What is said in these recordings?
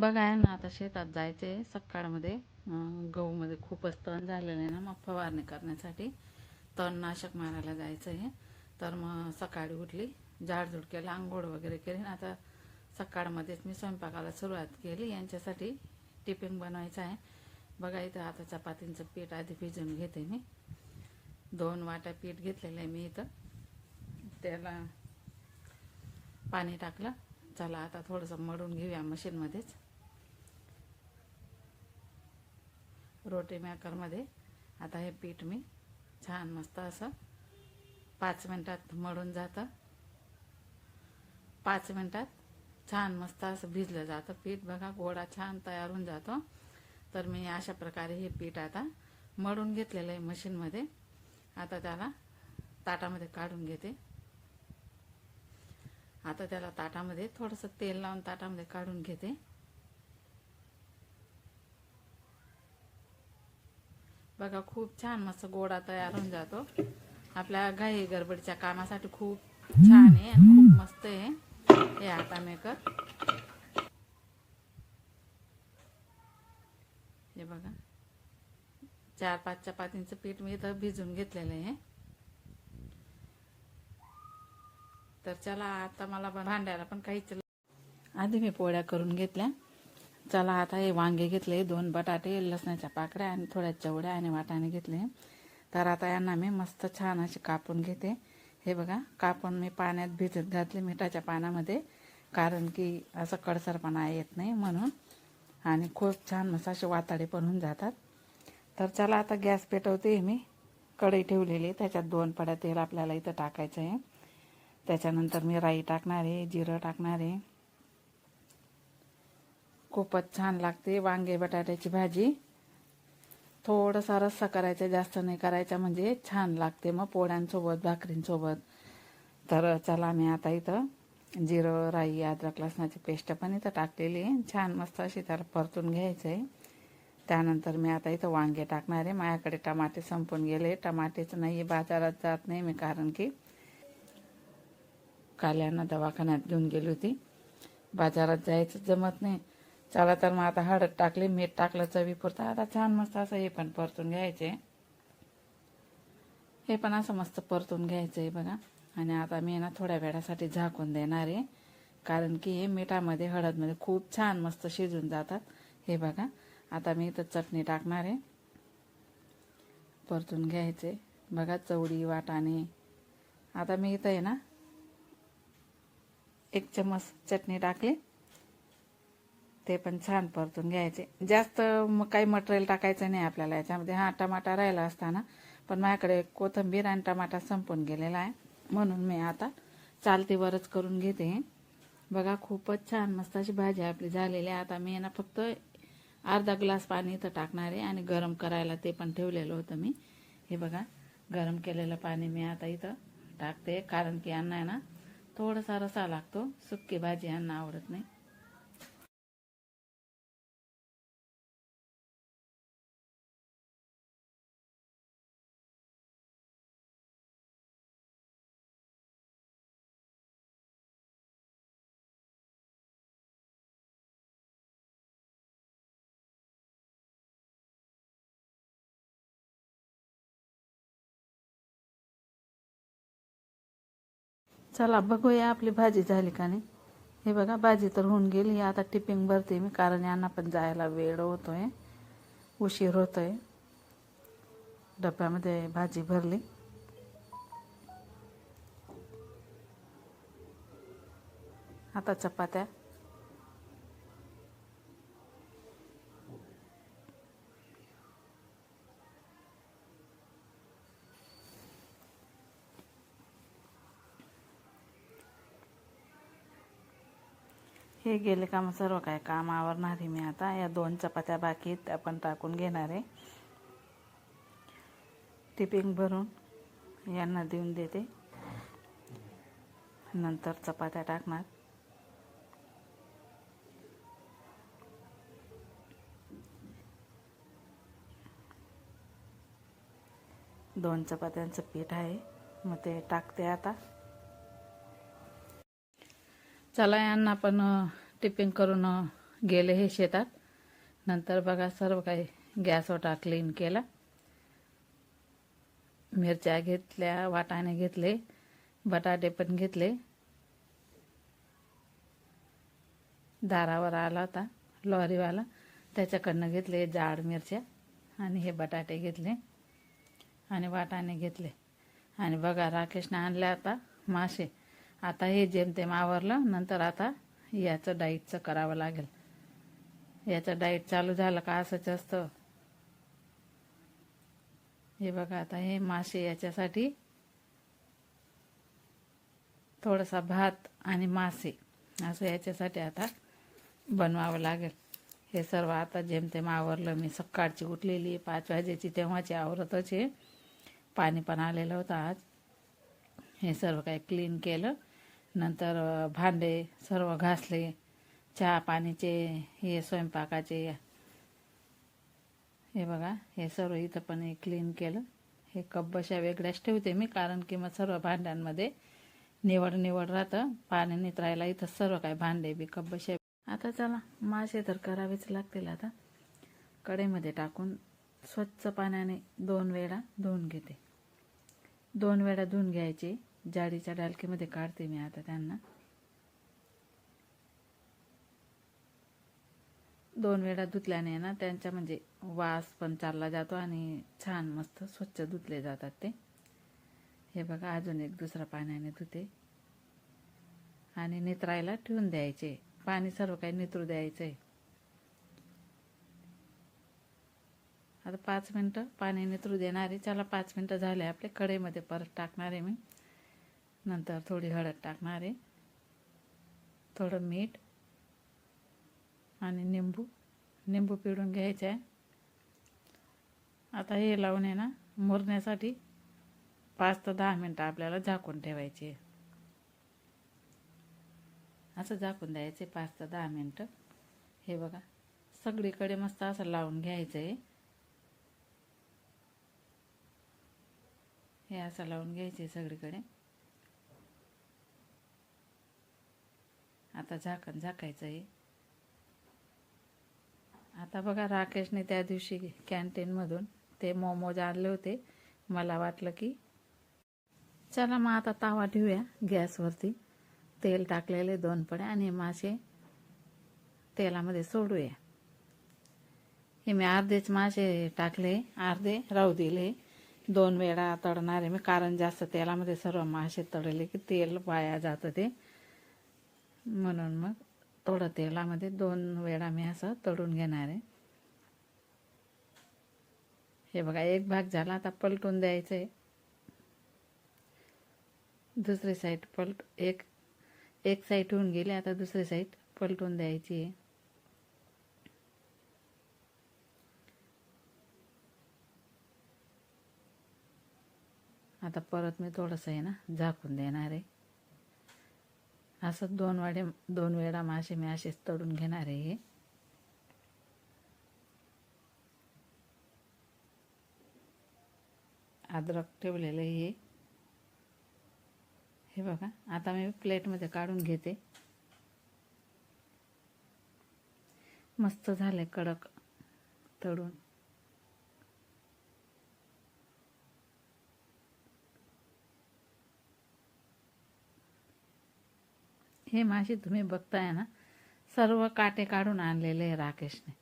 बघाय ना आता शेतात जायचं आहे सकाळमध्ये गहूमध्ये खूपच तण झालेलं आहे ना मग फवारणी करण्यासाठी. तणनाशक मारायला जायचं आहे तर मग सकाळी उठली झाडझुड केलं आंघोळ वगैरे केली. ना आता सकाळमध्येच मी स्वयंपाकाला सुरुवात केली. यांच्यासाठी टिफिन बनवायचं आहे. बघा इथं आता चपातींचं पीठ आधी भिजून घेते मी. दोन वाट्या पीठ घेतलेलं आहे मी इथं. त्याला पाणी टाकलं. चला आता थोडंसं मळून घेऊया मशीनमध्येच. रोटी मेकरमध्ये आता हे पीठ मी छान मस्त असं पाच मिनटात मळून जातं. पाच मिनटात छान मस्त असं भिजलं जातं पीठ. बघा गोळा छान तयार होऊन जातो. तर मी अशा प्रकारे हे पीठ आता मळून घेतलेलं आहे मशीनमध्ये. आता त्याला ताटामध्ये काढून घेते. आता त्याला ताटामध्ये थोडंसं तेल लावून ताटामध्ये काढून घेते. बघा खूप छान मस्त गोडा तयार होऊन जातो. आपल्या घाई गडबडीच्या कामासाठी खूप छान आहे आणि खूप मस्त आहे हे आटा मेकर हे बघा. चार पाच चपातींचं पीठ मी इथं भिजून घेतलेलं आहे. तर चला आता मला भांड्याला पण काहीच आधी मी पोळ्या करून घेतल्या. चला आता हे वांगे घेतले दोन बटाटे लसणाच्या पाकड्या आणि थोड्या चवड्या आणि वाटाणे घेतले. तर आता यांना मी मस्त छान असे कापून घेते. हे बघा कापून मी पाण्यात भिजत घातले मिठाच्या पाण्यामध्ये कारण की असं कडसरपणा येत नाही म्हणून. आणि खूप छान मस्त असे वाताडे पण होऊन जातात. तर चला आता गॅस पेटवते मी. कढई ठेवलेली त्याच्यात दोन पड्या तेल आपल्याला इथं टाकायचं आहे. त्याच्यानंतर मी राई टाकणार आहे जिरं टाकणार आहे. खूपच छान लागते वांगे बटाट्याची भाजी. थोडासा रस्सा करायचा जास्त नाही करायचा म्हणजे छान लागते मग पोळ्यांसोबत भाकरींसोबत. तर चला मी आता इथं जिरं राई अद्रक लसणाची पेस्ट पण इथं टाकलेली आहे. छान मस्त अशी त्याला परतून घ्यायचं आहे त्यानंतर मी आता इथं वांगे टाकणार आहे. माझ्याकडे टमाटे संपून गेले. टमाटेच नाही बाजारात जात नाही मी कारण की काल यांना दवाखान्यात घेऊन गेली होती. बाजारात जायचं जमत नाही. चला तर मग आता हळद टाकली मीठ टाकलं चवीपुरतं आता छान मस्त असं हे पण परतून घ्यायचे. हे पण असं मस्त परतून घ्यायचं आहे बघा. आणि आता मी ना थोड्या वेळासाठी झाकून देणार आहे. कारण की हे मिठामध्ये हळदमध्ये खूप छान मस्त शिजून जातात. हे बघा. आता मी इथं चटणी टाकणार आहे. परतून घ्यायचे. बघा चवडी वाटाणे. आता मी इथं आहे ना एक चम्मच चटणी टाकली. ते पण छान परतून घ्यायचे. जास्त मग काही मटेरियल टाकायचं नाही आपल्याला. याच्यामध्ये हा टमाटा राहिला असताना पण माझ्याकडे कोथिंबीर आणि टमाटा संपून गेलेला आहे. म्हणून मी आता चालतीवरच करून घेते. बघा खूपच छान मस्त अशी भाजी आपली झालेली आहे. आता मी ना फक्त अर्धा ग्लास पाणी इथं टाकणार आहे आणि गरम करायला ते पण ठेवलेलं होतं मी. हे बघा गरम केलेलं पाणी मी आता इथं टाकते. कारण की यांना आहे ना थोडासा रसा लागतो. सुक्की भाजी यांना आवडत नाही. चला बघूया आपली भाजी झाली का नाही. हे बघा भाजी तर होऊन गेली. आता टिपिंग भरते मी कारण यांना पण जायला वेळ होतोय. उशीर होतोय. डब्यामध्ये भाजी भरली. आता चपात्या. हे गेले काम सर्व काय? काम आवरणार आहे मी आता. या दोन चपात्या बाकी आपण त्या पण टाकून घेणार आहे. टिपिंग भरून यांना देऊन देते. नंतर चपात्या टाकणार. दोन चपात्यांचं पीठ आहे. मग ते टाकते आता. चला यांना पण टिपिंग करून गेले हे शेतात. नंतर बघा सर्व काही गॅस क्लीन केला. मिरच्या घेतल्या वाटाणे घेतले बटाटे पण घेतले. दारावर आला होता लॉरीवाला. त्याच्याकडनं घेतले जाड मिरच्या आणि हे बटाटे घेतले आणि वाटाणे घेतले. आणि बघा राकेशने आणल्या आता मासे. आता हे जेमतेम आवरलं नंतर आता याचं डाईटचं करावं लागेल. याचं डाईट चालू झालं का असंच असतं. हे बघा आता हे मासे याच्यासाठी थोडासा भात आणि मासे असं याच्यासाठी आता बनवावं लागेल. हे सर्व आता जेमतेम आवरलं. मी सकाळची उठलेली पाच वाजेची तेव्हाची आवरतच आहे. पाणी पण आलेलं होतं आज. हे सर्व काही क्लीन केलं. नंतर भांडे सर्व घासले चहा पाण्याचे हे स्वयंपाकाचे हे बघा हे सर्व इथं पण हे क्लीन केलं. हे कब्बशा वेगळ्याच ठेवते मी कारण की मग सर्व भांड्यांमध्ये निवड निवड राहतं. पाणी नितरायला इथं सर्व काय भांडे बी कब्बशा आता चला मासे तर करावेच लागतील आता. कढईमध्ये टाकून स्वच्छ पाण्याने दोन वेळा धुवून घेते. दोन वेळा धुवून घ्यायचे. जाडीच्या डालकीमध्ये काढते मी आता त्यांना. दोन वेळा धुतल्याने ना त्यांच्या म्हणजे वास पण चालला जातो आणि छान मस्त स्वच्छ धुतले जातात ते. हे बघा अजून एक दुसरा पाण्याने धुते. आणि नित्रायला ठेवून द्यायचे. पाणी सर्व काही नितरू द्यायचं. आहे आता पाच मिनटं पाणी नितरू देणारे. त्याला चला पाच मिनटं झाले आपले. कढईमध्ये परत टाकणार आहे मी. नंतर थोडी हळद टाकणार आहे. थोडं मीठ आणि निंबू. निंबू पिळून घ्यायचं आहे. आता हे लावून आहे ना मुरण्यासाठी पाच ते दहा मिनटं आपल्याला झाकून ठेवायचे असं झाकून द्यायचे पाच ते दहा मिनटं. हे बघा सगळीकडे मस्त असं लावून घ्यायचं आहे. हे असं लावून घ्यायचे सगळीकडे. आता झाकण झाकायचं आहे आता बघा राकेशने त्या दिवशी कॅन्टीनमधून ते मोमोज आणले होते. मला वाटलं की चला मग आता तावा ठेवूया गॅसवरती तेल टाकलेले दोन पडे आणि हे मासे तेलामध्ये सोडूया. हे मी अर्धेच मासे टाकले अर्धे राहू दिले. दोन वेळा तळणार आहे मी कारण जास्त तेलामध्ये सर्व मासे तळले की तेल वाया जातं ते. म्हणून मग थोडं तेलामध्ये दोन वेळा मी असं तळून घेणार आहे. हे बघा एक भाग झाला आता पलटून द्यायचं आहे. दुसरी साईड पलट एक एक साईड होऊन गेली आता दुसरी साईड पलटून द्यायची आहे. आता परत मी थोडंसं आहे ना झाकून देणार आहे. असं दोन वाडे दोन वेळा मासे मी असेच तळून घेणार आहे. हे अद्रक ठेवलेलं आहे. हे हे बघा आता मी प्लेटमध्ये काढून घेते. मस्त झाले कडक तळून हे मासे तुम्ही बघताय ना सर्व काटे काढून आणलेले आहे राकेशने.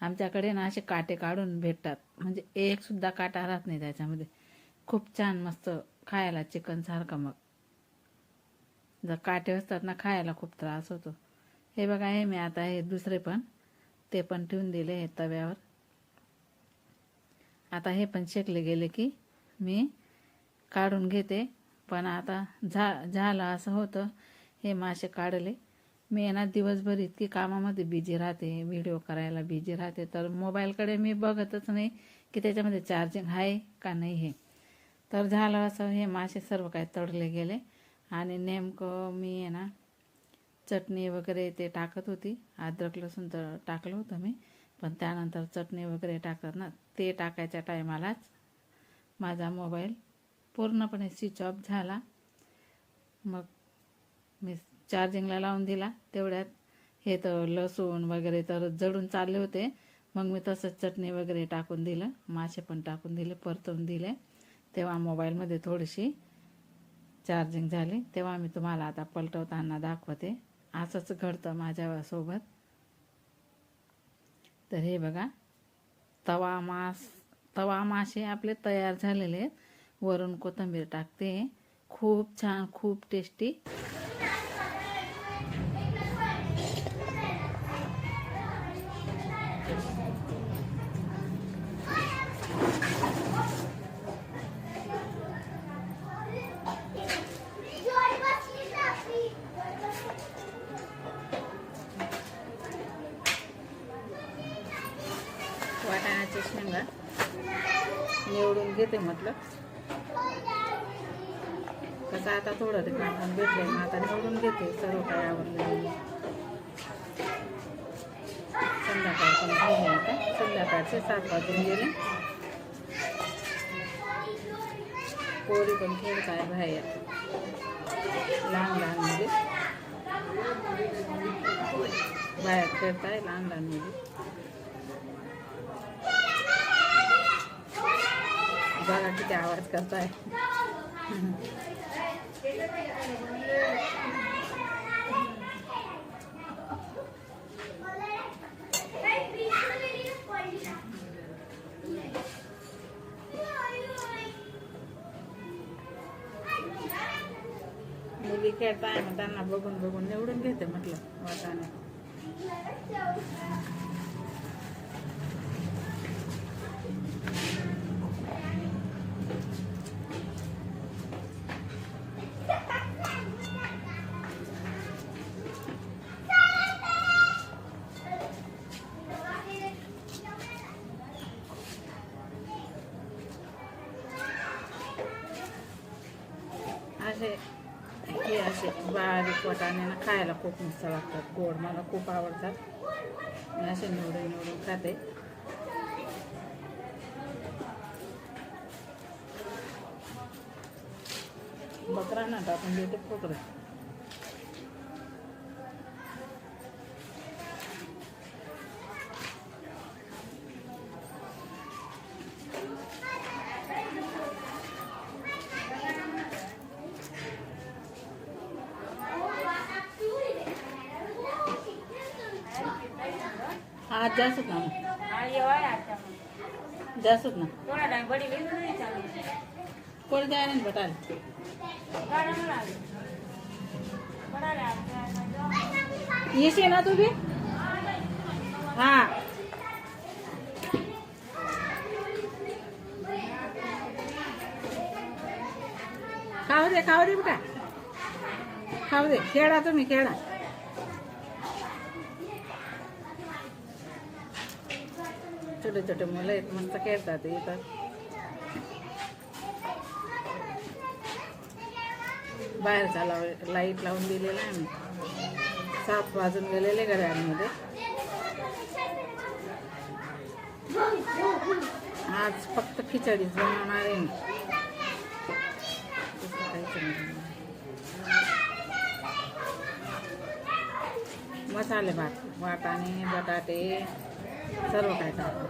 आमच्याकडे ना असे काटे काढून भेटतात. म्हणजे एक सुद्धा काटा राहत नाही त्याच्यामध्ये. खूप छान मस्त खायला चिकन सारखं मग. जर काटे असतात ना खायला खूप त्रास होतो. हे बघा हे मी आता हे दुसरे पण ते पण ठेवून दिले हे तव्यावर. आता हे पण शेकले गेले की मी काढून घेते. पण आता झा झालं असं होतं. हे मासे काढले. मी आहे ना दिवसभर इतकी कामामध्ये बिझी राहते व्हिडिओ करायला बिझी राहते. तर मोबाईलकडे मी बघतच नाही की त्याच्यामध्ये चार्जिंग आहे का नाही हे. तर झालं असं हे मासे सर्व काही तळले गेले. आणि नेमकं मी आहे ना चटणी वगैरे ते टाकत होती. अद्रक लसूण तर टाकलं होतं मी. पण त्यानंतर चटणी वगैरे टाकतात ना ते टाकायच्या टायमालाच माझा मोबाईल पूर्णपणे स्विच ऑफ झाला. मग मी चार्जिंगला लावून दिला. तेवढ्यात हे तर लसूण वगैरे तर जडून चालले होते. मग मी तसंच चटणी वगैरे टाकून दिलं. मासे पण टाकून दिले परतून दिले. तेव्हा मोबाईलमध्ये थोडीशी चार्जिंग झाली. तेव्हा मी तुम्हाला आता पलटवताना दाखवते. असंच घडतं माझ्यासोबत तर हे बघा तवा मास तवा मासे आपले तयार झालेले आहेत. वरून कोथिंबीर टाकते. खूप छान खूप टेस्टी. निवडून घेते म्हटलं. कसं आता थोडं ते कापून भेटले मग आता निवडून घेते सर्व काय आवडलं संध्याकाळ पण झाली आता. संध्याकाळचे सात वाजून गेले. पोरी पण खेळताय बाहेर. लहान लहान मुली. बाहेर खेळताय लहान लहान मुली. बघा किती आवाज करताय. मुली खेळताय मग त्यांना बघून बघून निवडून घेते म्हटलं वाटाणे. असे बारीक आणि ना खायला खूप मस्त लागतात गोड. मला खूप आवडतात. मी असे निवडून निवडून खाते. बकरा ना टाकून देते खोकरे आज जास्त ना जास्त ना कोण द्या नाही बटाल येशी ना तू बी हा खाऊ दे खाऊ दे बेटा खाऊ दे खेळा तुम्ही खेळा छोटे छोटे मुलं आहेत मस्त खेळतात येतात बाहेरचा लाव लाइट लावून दिलेला आहे. सात वाजून गेलेले घड्याळमध्ये आज फक्त खिचडीच बनवणार आहे मी. मसाले भात वाटाणे बटाटे. सर्व काय टाकतो